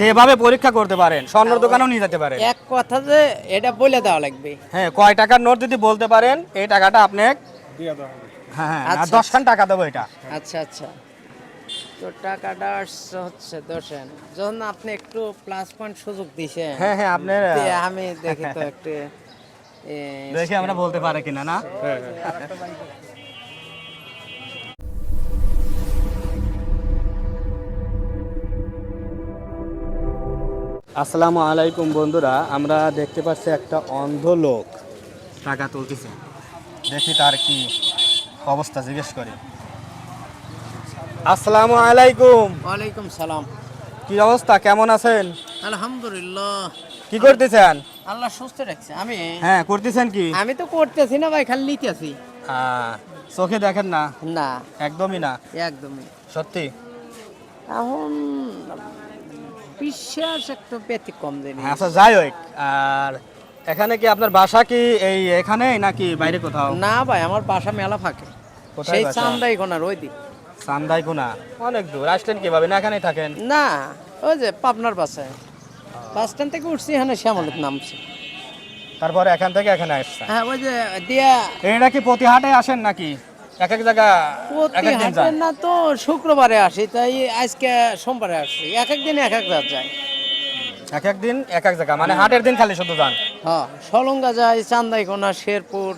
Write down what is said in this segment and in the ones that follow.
যেভাবে পরীক্ষা করতে পারেন স্বর্ণের দোকানেও নিয়ে যেতে পারেন। এক কথা যে এটা বলে দেওয়া লাগবে। হ্যাঁ কয় টাকার নোট যদি বলতে পারেন এই টাকাটা আপনি হ্যাঁ হ্যাঁ আর আচ্ছা। দশ খান টাকা দেবো এটা। আচ্ছা আচ্ছা। তো টাকাটা আসছে হচ্ছে দোষেন যখন আপনি একটু প্লাস পয়েন্ট সুযোগ দিছেন হ্যাঁ হ্যাঁ আপনার তে আমি দেখি তো একটু দেখি আমরা বলতে পারে কিনা না? আসসালামু আলাইকুম বন্ধুরা আমরা দেখতে পাচ্ছি একটা অন্ধ লোক। টাকা তুলতেছে। দেখি তার কি অবস্থা জিজ্ঞেস করি। আসসালামু আলাইকুম। ওয়ালাইকুম সালাম। কি অবস্থা কেমন আছেন? আলহামদুলিল্লাহ। কি করতেছেন? আল্লাহ সুস্থ রাখছে। আমি? হ্যাঁ করতেছেন কি? আমি তো করতেছি না ভাই খালি নিতেছি আহ, চোখে দেখেন না? না। একদমই না? একদমই। সত্যি? এখন বিশ্বাস একটু ব্যতিক্রম জিনিস আচ্ছা যাই হোক আর এখানে কি আপনার বাসা কি এই এখানে নাকি বাইরে কোথাও? না ভাই আমার বাসা মেলা ফাঁকে। কোথায় সেই বাসা? চান্দাই কোনার ওই দিক সান্দাই কোনা অনেক দূর। আসলেন কীভাবে? না এখানেই থাকেন? না ওই যে পাবনার বাসায়। বাস স্ট্যান্ড থেকে উঠছি এখানে শ্যামলের নামছি। তারপরে এখান থেকে এখানে আসছেন? হ্যাঁ ওই যে দিয়া এইটা কি প্রতি হাটে আসেন নাকি? এক এক জায়গা এক এক দিন না তো শুক্রবারে আসি তাই আজকে সোমবারে আসছি। এক এক দিন এক এক রাত যায়। এক এক দিন এক এক জায়গা। মানে হাটের দিন খালি শুধু যান? হ্যাঁ সলঙ্গা যায় চান্দাইকোনা শেরপুর।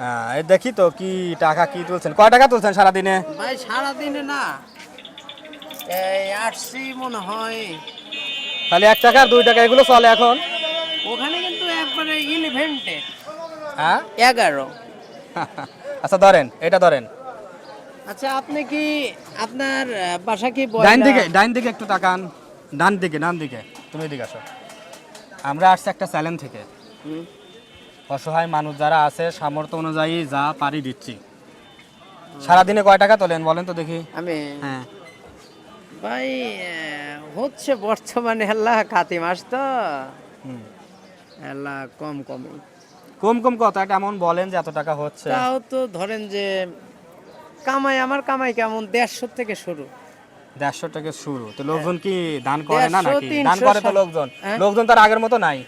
হ্যাঁ দেখি তো কি টাকা কি তুলছেন। কয় টাকা তুলছেন সারাদিনে? ভাই সারাদিনে না এই আসছি মনে হয়। তাহলে এক টাকা দুই টাকা এগুলো চলে এখন? ওখানে কিন্তু একবারে ইলেভেন্টে হ্যাঁ? এগারো। আচ্ছা ধরেন এটা ধরেন। আচ্ছা আপনি কি আপনার বাসা কি বয়লা? দিকে ডাইন দিকে একটু তাকান। ডান দিকে ডান দিকে। তুমি এদিকে আসো। আমরা আসছি একটা চ্যালেঞ্জ থেকে। অসহায় মানুষ যারা আছে সামর্থ্য অনুযায়ী যা পারি দিচ্ছি। সারাদিনে কয় টাকা তোলেন বলেন তো দেখি। আমি? হ্যাঁ। ভাই হচ্ছে বর্তমানে হেল্লা কাতি মাস তো? হুম। হেল্লা কম কম কম কথা এমন বলেন যে এত টাকা হচ্ছে। তাও তো ধরেন যে কামাই আমার কামাই কেমন? দেড়শো থেকে শুরু। দেড়শো টাকা শুরু। তো লোকজন কি দান করে না নাকি? দান করে তো লোকজন। হ্যাঁ? লোকজন তো আর আগের মতো নাই।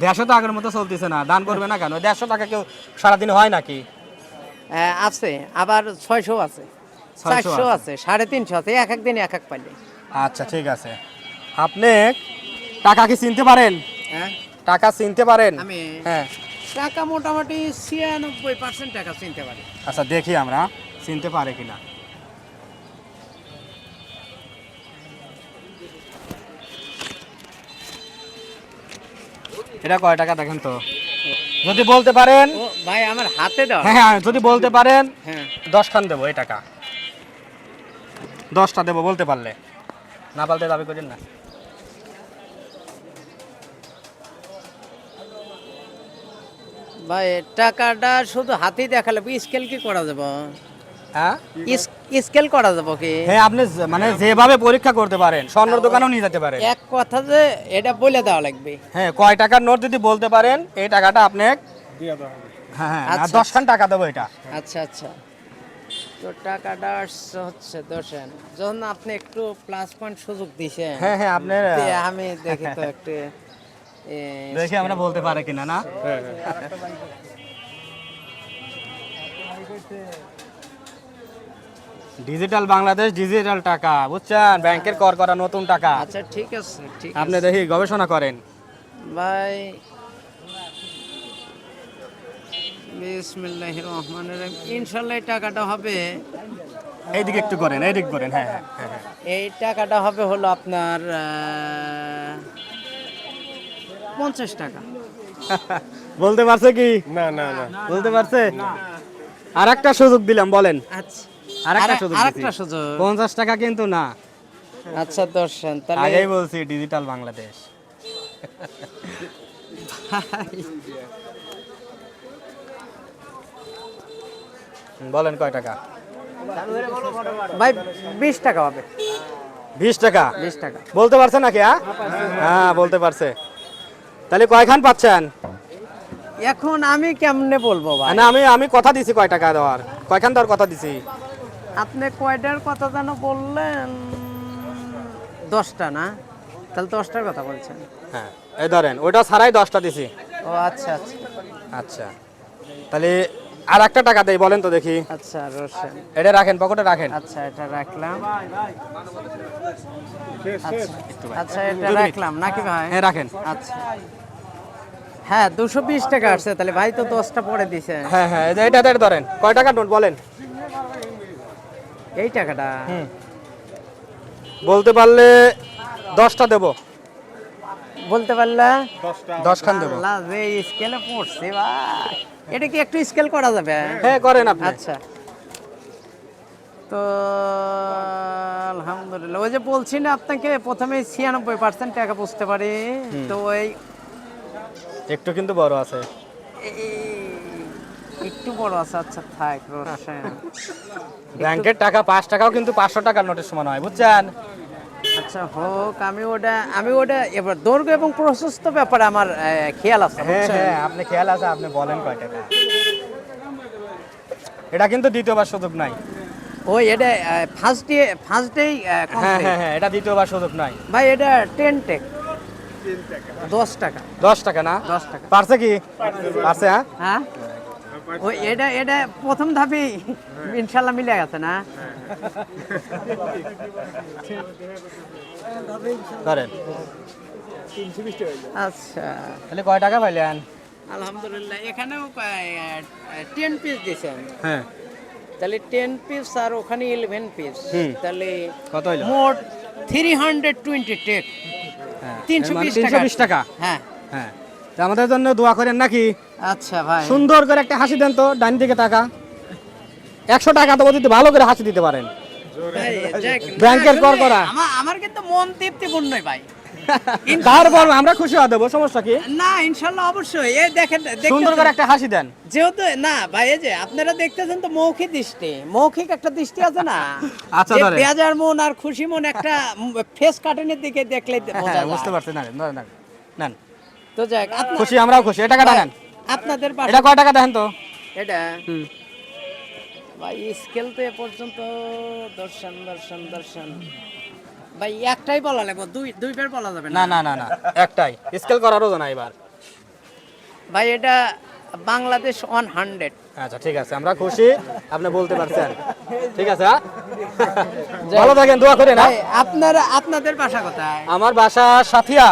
দেড়শো তো আগের মতো চলতেছে না। দান করবে না কেন? দেড়শো টাকা কেউ সারাদিন হয় নাকি? আহ, আছে। আবার ছয়শো আছে। ছয়শো চারশো আছে। আছে সাড়ে তিনশো আছে। এক এক দিন এক এক পাইলে। আচ্ছা ঠিক আছে। আপনি টাকা কি চিনতে পারেন? হ্যাঁ। টাকা চিনতে পারেন? আমি হ্যাঁ। টাকা মোটামুটি ছিয়ানব্বই পার্সেন্ট টাকা চিনতে পারি। আচ্ছা দেখি আমরা চিনতে পারে কিনা। এটা কয় টাকা দেখেন তো? যদি বলতে পারেন ভাই আমার হাতে দাও। হ্যাঁ হ্যাঁ যদি বলতে পারেন হ্যাঁ। দশ খান দেবো এই টাকা। দশটা দেবো বলতে পারলে। না পারলে দাবি করেন না। ভাই টাকাটা শুধু হাতেই দেখালে স্কেল কি করা যাব? হ্যাঁ? স্কেল করা যাব কি? হ্যাঁ আপনি মানে যেভাবে পরীক্ষা করতে পারেন স্বর্ণের দোকানেও নিয়ে যেতে পারেন। এক কথা যে এটা বলে দেওয়া লাগবে। হ্যাঁ কয় টাকার নোট যদি বলতে পারেন এই টাকাটা আপনি হ্যাঁ হ্যাঁ আর আচ্ছা, দশ খান টাকা দেবো এটা। আচ্ছা আচ্ছা। তো টাকাটা আসছে হচ্ছে দোষেন যখন আপনি একটু প্লাস পয়েন্ট সুযোগ দিছেন হ্যাঁ হ্যাঁ আপনার তে আমি দেখি তো একটু। দেখি আমরা বলতে পারে কিনা না? ডিজিটাল বাংলাদেশ ডিজিটাল টাকা বুঝছেন? ব্যাংকের কর করা নতুন টাকা। আচ্ছা ঠিক আছে ঠিক আপনি দেখি গবেষণা করেন। ভাই বিসমিল্লাহির রহমানির রহিম। ইনশাআল্লাহ এই টাকাটা হবে এইদিকে একটু করেন এইদিকে করেন হ্যাঁ হ্যাঁ হ্যাঁ, হ্যাঁ। এই টাকাটা হবে হলো আপনার পঞ্চাশ টাকা। বলতে পারছে কি? না না না। বলতে পারছে? আর একটা সুযোগ দিলাম বলেন। আচ্ছা। আর একটা সুযোগ আরেকটা সুযোগ। পঞ্চাশ টাকা কিন্তু না। আচ্ছা দর্শন তাহলে আগেই বলছি ডিজিটাল বাংলাদেশ। বলেন কয় টাকা? ভাই বিশ টাকা হবে। বিশ টাকা? বিশ টাকা। বলতে পারছে নাকি হ্যাঁ? হ্যাঁ বলতে পারছে। তাহলে কয়খান পাচ্ছেন? এখন আমি কেমনে বলব ভাই? না আমি আমি কথা দিছি কয় টাকা দেওয়ার। কয়খান দেওয়ার কথা দিছি? আপনি কয়টার কথা যেন বললেন? দশটা না? তাহলে দশটার কথা বলছেন। হ্যাঁ এই ধরেন ওইটা ছাড়াই দশটা দিছি। ও আচ্ছা আচ্ছা। আচ্ছা। তাহলে আর একটা টাকা দেই বলেন তো দেখি। আচ্ছা রোশন এটা রাখেন পকেটে রাখেন। আচ্ছা এটা রাখলাম। আচ্ছা আচ্ছা এটা রাখলাম। নাকি ভাই? হ্যাঁ রাখেন। আচ্ছা। হ্যাঁ দুশো বিশ টাকা আসছে তাহলে ভাই তো দশটা পরে দিছে। হ্যাঁ হ্যাঁ এটা এটা ধরেন কয় টাকা নোট বলেন? এই টাকাটা। বলতে পারলে দশটা দেবো। বলতে পারলা? দশ খান দেবো। যে স্কেলে পড়ছে ভাই। এটা কি একটু স্কেল করা যাবে? হ্যাঁ করেন আপনি। আচ্ছা। তো আলহামদুলিল্লাহ। ওই যে বলছি না আপনাকে প্রথমে ছিয়ানব্বই পার্সেন্ট টাকা বুঝতে পারি। তো ওই একটু কিন্তু বড় আছে। একটু বড় আছে আচ্ছা থাক ব্যাংকের টাকা পাঁচ টাকাও কিন্তু পাঁচশো টাকার নোটের সমান হয় বুঝছেন? আচ্ছা হোক আমি ওটা আমি ওটা এবার দৈর্ঘ্য এবং প্রশস্ত ব্যাপারে আমার খেয়াল আছে হ্যাঁ হ্যাঁ আপনি খেয়াল আছে আপনি বলেন কয় টাকা। এটা কিন্তু দ্বিতীয়বার সুযোগ নাই। ওই এটা ফার্স্ট ডে ফার্স্ট ডে হ্যাঁ হ্যাঁ হ্যাঁ এটা দ্বিতীয়বার সুযোগ নাই। ভাই এটা টেন টেক দশ টাকা। দশ টাকা না? দশ টাকা। পারছে কি? পারছে হ্যাঁ? হ্যাঁ? ওই এটা এটা প্রথম ধাপেই ইনশাল্লাহ মিলে গেছে না? ধরেন। আচ্ছা। তাহলে কয় টাকা পাইলেন? আলহামদুলিল্লাহ এখানেও টেন পিস দিয়েছেন হ্যাঁ। তাহলে টেন পিস আর ওখানে ইলেভেন পিস তাহলে কত মোট থ্রি হান্ড্রেড টোয়েন্টি টেক তিনশো মানে বিশ টাকা হ্যাঁ। হ্যাঁ। তা আমাদের জন্য দোয়া করেন নাকি? আচ্ছা ভাই। সুন্দর করে একটা হাসি দেন তো ডান দিকে টাকা একশো টাকা তো যদি ভালো করে হাসি দিতে পারেন। ব্যাংকের কর করা। আমার আমার কিন্তু মন তৃপ্তিপূর্ণই ভাই। তারপর আমরা খুশি হয়ে দেবো সমস্যা কি? না ইনশাল্লাহ অবশ্যই। এই দেখেন সুন্দর করে একটা হাসি দেন। যেহেতু না ভাই এই যে আপনারা দেখতেছেন তো মৌখিক দৃষ্টি। মৌখিক একটা দৃষ্টি আছে না? আচ্ছা, যে ধরেন। বেজার মন আর খুশি মন একটা ফেস কাটিনের দিকে দেখলে হ্যাঁ। বুঝতে পারছি না নেন, নেন। তো যাক খুশি আমরাও খুশি। এই টাকাটা নেন। আপনাদের পাশে এটা কয় টাকা দেখেন তো? এটা? হুম। ভাই স্কেল তো এ পর্যন্ত দর্শন দর্শন দর্শন। ভাই একটাই বলা লাগবে দুই দুইবার বলা যাবে না। না না না একটাই। স্কেল করারও জানা এবার। ভাই এটা বাংলাদেশ ওয়ান হান্ড্রেড। আচ্ছা ঠিক আছে আমরা খুশি আপনি বলতে পারছেন। ঠিক আছে? ভালো থাকেন দোয়া আপনারা আপনাদের বাসা কোথায়? আমার বাসা সাথিয়া।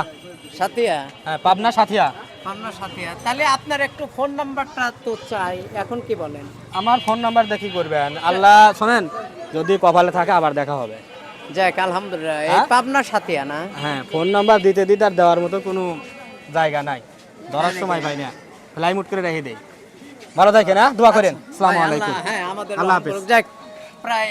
সাথিয়া? হ্যাঁ পাবনা সাথিয়া। পাবনা সাথিয়া। তাহলে আপনার একটু ফোন নাম্বারটা তো চাই এখন কি বলেন? আমার ফোন নাম্বার দেখি করবেন? আল্লাহ শোনেন যদি কপালে থাকে আবার দেখা হবে। যাক আলহামদুলিল্লাহ। এই হ্যাঁ? পাবনা সাথিয়া না হ্যাঁ ফোন নাম্বার দিতে দিতে আর দেওয়ার মতো কোনো জায়গা নাই। ধরার সময় পাই না। করে রেখে দেই। ভালো থাকেন হ্যাঁ? দোয়া করেন। আসসালামু আলাইকুম। হ্যাঁ আমাদের আল্লাহ হাফেজ। যাক প্রায়